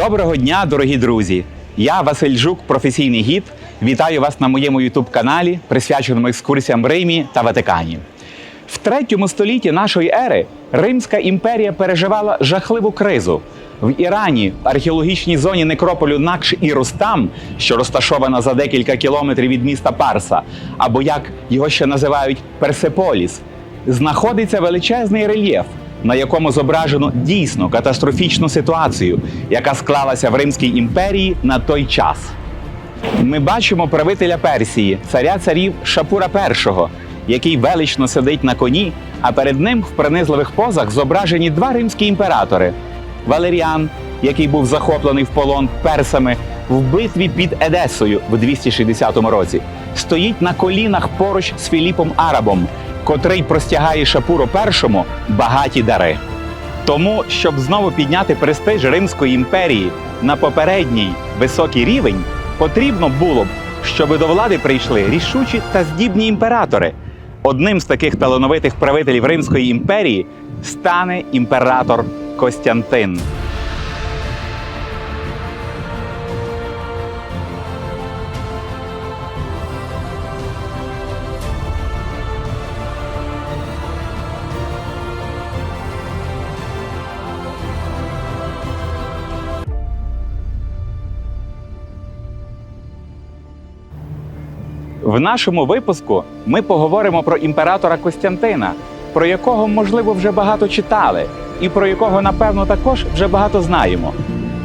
Доброго дня, дорогі друзі! Я Василь Жук, професійний гід. Вітаю вас на моєму ютуб-каналі, присвяченому екскурсіям Римі та Ватикані. В третьому столітті нашої ери Римська імперія переживала жахливу кризу. В Ірані, в археологічній зоні некрополю Накш і Рустам, що розташована за декілька кілометрів від міста Парса, або як його ще називають Персеполіс, знаходиться величезний рельєф, на якому зображено дійсно катастрофічну ситуацію, яка склалася в Римській імперії на той час. Ми бачимо правителя Персії, царя царів Шапура І, який велично сидить на коні, а перед ним в принизливих позах зображені два римські імператори: Валеріан, який був захоплений в полон персами в битві під Едесою в 260 році, стоїть на колінах поруч з Філіпом Арабом, котрий простягає Шапуру І багаті дари. Тому, щоб знову підняти престиж Римської імперії на попередній високий рівень, потрібно було б, щоб до влади прийшли рішучі та здібні імператори. Одним з таких талановитих правителів Римської імперії стане імператор Костянтин. В нашому випуску ми поговоримо про імператора Костянтина, про якого, можливо, вже багато читали, і про якого, напевно, також вже багато знаємо.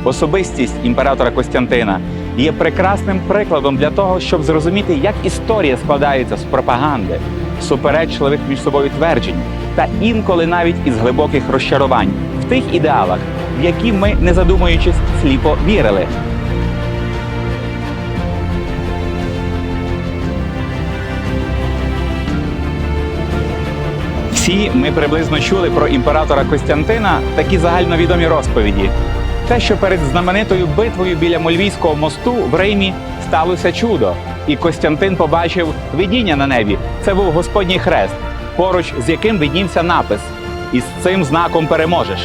Особистість імператора Костянтина є прекрасним прикладом для того, щоб зрозуміти, як історія складається з пропаганди, суперечливих між собою тверджень та інколи навіть із глибоких розчарувань в тих ідеалах, в які ми, не задумуючись, сліпо вірили. Всі ми приблизно чули про імператора Костянтина такі загальновідомі розповіді. Те, що перед знаменитою битвою біля Мольвійського мосту в Римі сталося чудо, і Костянтин побачив видіння на небі. Це був Господній хрест, поруч з яким виднівся напис: І з цим знаком переможеш.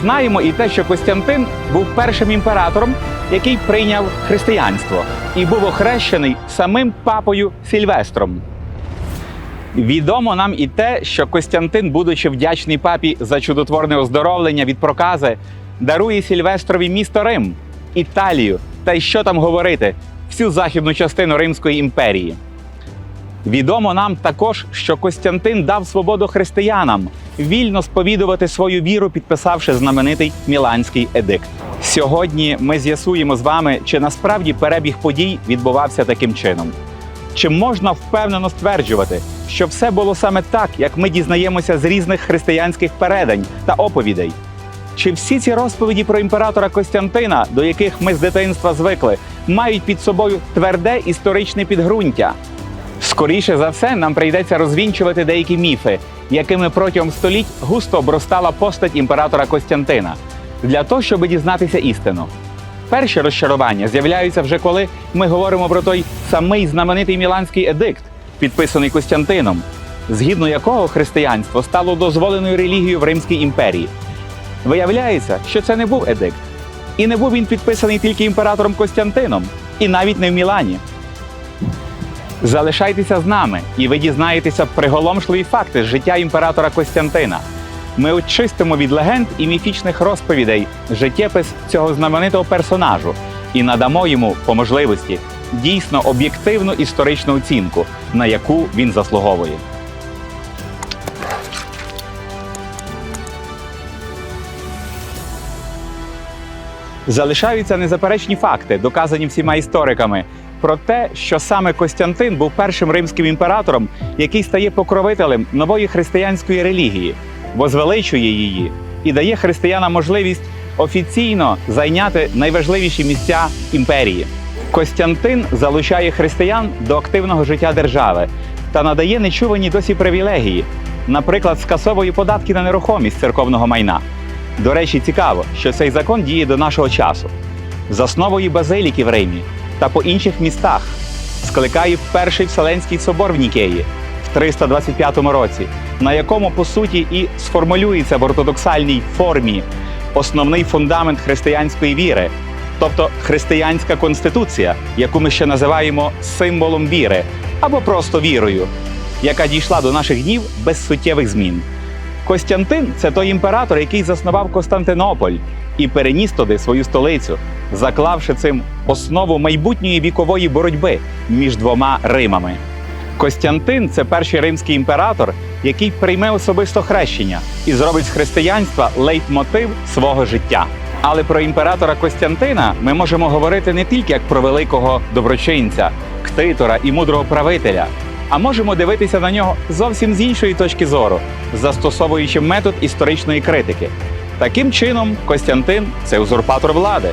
Знаємо і те, що Костянтин був першим імператором, який прийняв християнство, і був охрещений самим папою Сільвестром. Відомо нам і те, що Костянтин, будучи вдячний папі за чудотворне оздоровлення від прокази, дарує Сільвестрові місто Рим, Італію та й що там говорити, всю західну частину Римської імперії. Відомо нам також, що Костянтин дав свободу християнам вільно сповідувати свою віру, підписавши знаменитий Міланський едикт. Сьогодні ми з'ясуємо з вами, чи насправді перебіг подій відбувався таким чином. Чи можна впевнено стверджувати, що все було саме так, як ми дізнаємося з різних християнських передань та оповідей? Чи всі ці розповіді про імператора Костянтина, до яких ми з дитинства звикли, мають під собою тверде історичне підґрунтя? Скоріше за все, нам прийдеться розвінчувати деякі міфи, якими протягом століть густо обростала постать імператора Костянтина, для того, щоб дізнатися істину. Перші розчарування з'являються вже коли ми говоримо про той самий знаменитий Міланський едикт, підписаний Костянтином, згідно якого християнство стало дозволеною релігією в Римській імперії. Виявляється, що це не був едикт, і не був він підписаний тільки імператором Костянтином, і навіть не в Мілані. Залишайтеся з нами, і ви дізнаєтеся приголомшливі факти з життя імператора Костянтина. Ми очистимо від легенд і міфічних розповідей життєпис цього знаменитого персонажу і надамо йому по можливості дійсно об'єктивну історичну оцінку, на яку він заслуговує. Залишаються незаперечні факти, доказані всіма істориками, про те, що саме Костянтин був першим римським імператором, який стає покровителем нової християнської релігії, возвеличує її і дає християнам можливість офіційно зайняти найважливіші місця імперії. Костянтин залучає християн до активного життя держави та надає нечувані досі привілегії, наприклад, скасовує податки на нерухомість церковного майна. До речі, цікаво, що цей закон діє до нашого часу. Засновує базиліки в Римі та по інших містах, скликає перший Вселенський собор в Нікеї в 325 році, на якому по суті і сформулюється в ортодоксальній формі основний фундамент християнської віри, тобто християнська конституція, яку ми ще називаємо символом віри або просто вірою, яка дійшла до наших днів без суттєвих змін. Костянтин це той імператор, який заснував Константинополь і переніс туди свою столицю, заклавши цим основу майбутньої вікової боротьби між двома Римами. Костянтин це перший римський імператор, який прийме особисто хрещення і зробить з християнства лейтмотив свого життя. Але про імператора Костянтина ми можемо говорити не тільки як про великого доброчинця, ктитора і мудрого правителя, а можемо дивитися на нього зовсім з іншої точки зору, застосовуючи метод історичної критики. Таким чином, Костянтин це узурпатор влади,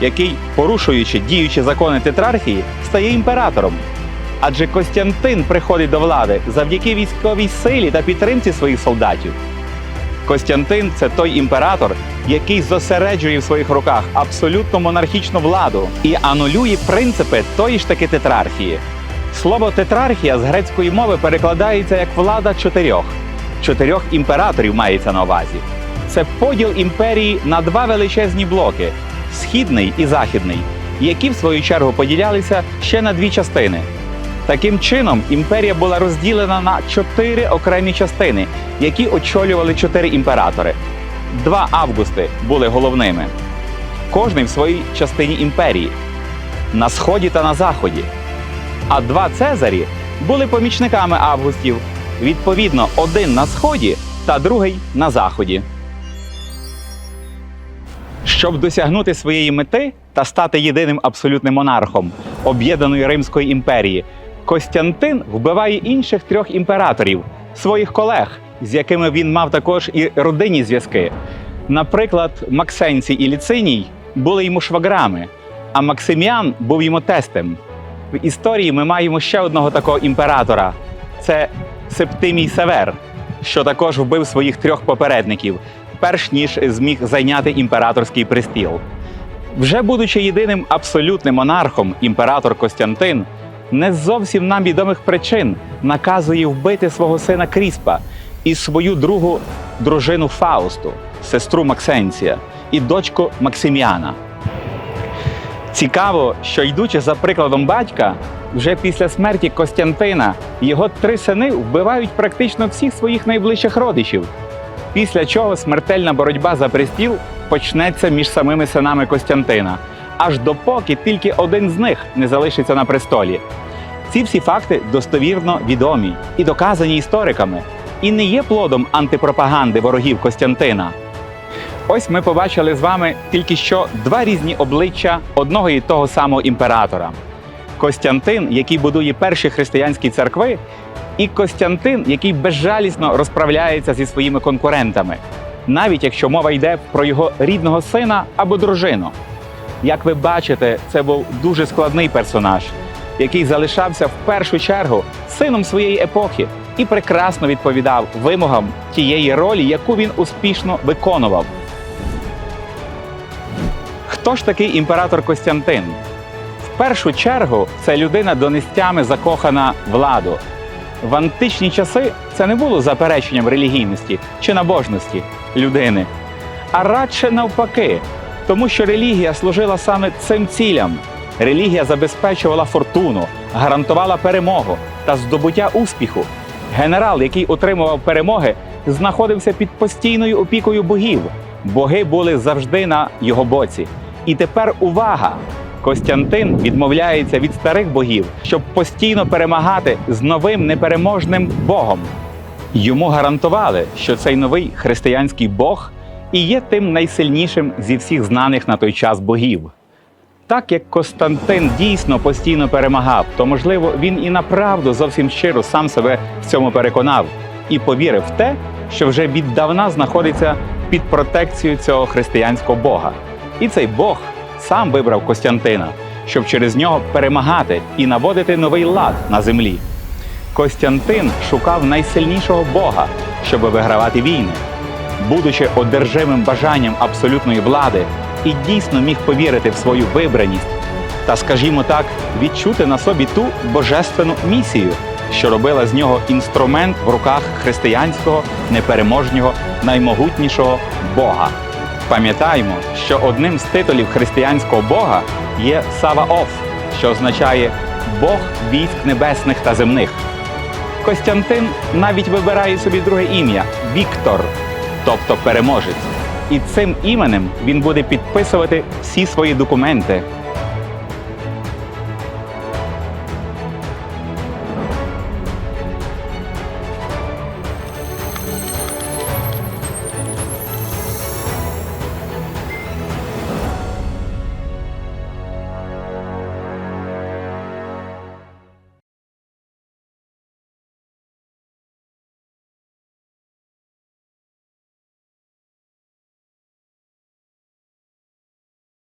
який, порушуючи діючі закони тетрархії, стає імператором. Адже Костянтин приходить до влади завдяки військовій силі та підтримці своїх солдатів. Костянтин це той імператор, який зосереджує в своїх руках абсолютно монархічну владу і анулює принципи тої ж таки тетрархії. Слово тетрархія з грецької мови перекладається як влада чотирьох. Чотирьох імператорів мається на увазі. Це поділ імперії на два величезні блоки східний і західний, які в свою чергу поділялися ще на дві частини. Таким чином, імперія була розділена на чотири окремі частини, які очолювали чотири імператори. Два августи були головними, кожний в своїй частині імперії на сході та на заході. А два Цезарі були помічниками августів, відповідно, один на сході та другий на заході. Щоб досягнути своєї мети та стати єдиним абсолютним монархом об'єднаної Римської імперії, Костянтин вбиває інших трьох імператорів, своїх колег, з якими він мав також і родинні зв'язки. Наприклад, Максенцій і Ліциній були йому шваграми, а Максиміан був йому тестем. В історії ми маємо ще одного такого імператора це Септимій Север, що також вбив своїх трьох попередників, перш ніж зміг зайняти імператорський престіл. Вже будучи єдиним абсолютним монархом, імператор Костянтин не зовсім нам відомих причин наказує вбити свого сина Кріспа і свою другу дружину Фаусту, сестру Максенція і дочку Максиміана. Цікаво, що йдучи за прикладом батька, вже після смерті Костянтина його три сини вбивають практично всіх своїх найближчих родичів. Після чого смертельна боротьба за престіл почнеться між самими синами Костянтина, аж допоки тільки один з них не залишиться на престолі. Ці всі факти достовірно відомі і доказані істориками, і не є плодом антипропаганди ворогів Костянтина. Ось ми побачили з вами тільки що два різні обличчя одного і того самого імператора. Костянтин, який будує перші християнські церкви, і Костянтин, який безжалісно розправляється зі своїми конкурентами, навіть якщо мова йде про його рідного сина або дружину. Як ви бачите, це був дуже складний персонаж, який залишався в першу чергу сином своєї епохи і прекрасно відповідав вимогам тієї ролі, яку він успішно виконував. Хто ж такий імператор Костянтин? В першу чергу це людина донестями закохана владу. В античні часи це не було запереченням релігійності чи набожності людини, а радше навпаки, тому що релігія служила саме цим цілям. Релігія забезпечувала фортуну, гарантувала перемогу та здобуття успіху. Генерал, який отримував перемоги, знаходився під постійною опікою богів. Боги були завжди на його боці. І тепер увага! Костянтин відмовляється від старих богів, щоб постійно перемагати з новим непереможним Богом. Йому гарантували, що цей новий християнський Бог і є тим найсильнішим зі всіх знаних на той час богів. Так як Константин дійсно постійно перемагав, то можливо він і направду зовсім щиро сам себе в цьому переконав і повірив в те, що вже віддавна знаходиться під протекцією цього християнського Бога. І цей Бог сам вибрав Костянтина, щоб через нього перемагати і наводити новий лад на землі. Костянтин шукав найсильнішого Бога, щоб вигравати війни, будучи одержимим бажанням абсолютної влади, і дійсно міг повірити в свою вибраність та, скажімо так, відчути на собі ту божественну місію, що робила з нього інструмент в руках християнського непереможнього наймогутнішого Бога. Пам'ятаємо, що одним з титулів християнського Бога є Саваоф, що означає Бог військ небесних та земних. Костянтин навіть вибирає собі друге ім'я Віктор тобто переможець. І цим іменем він буде підписувати всі свої документи.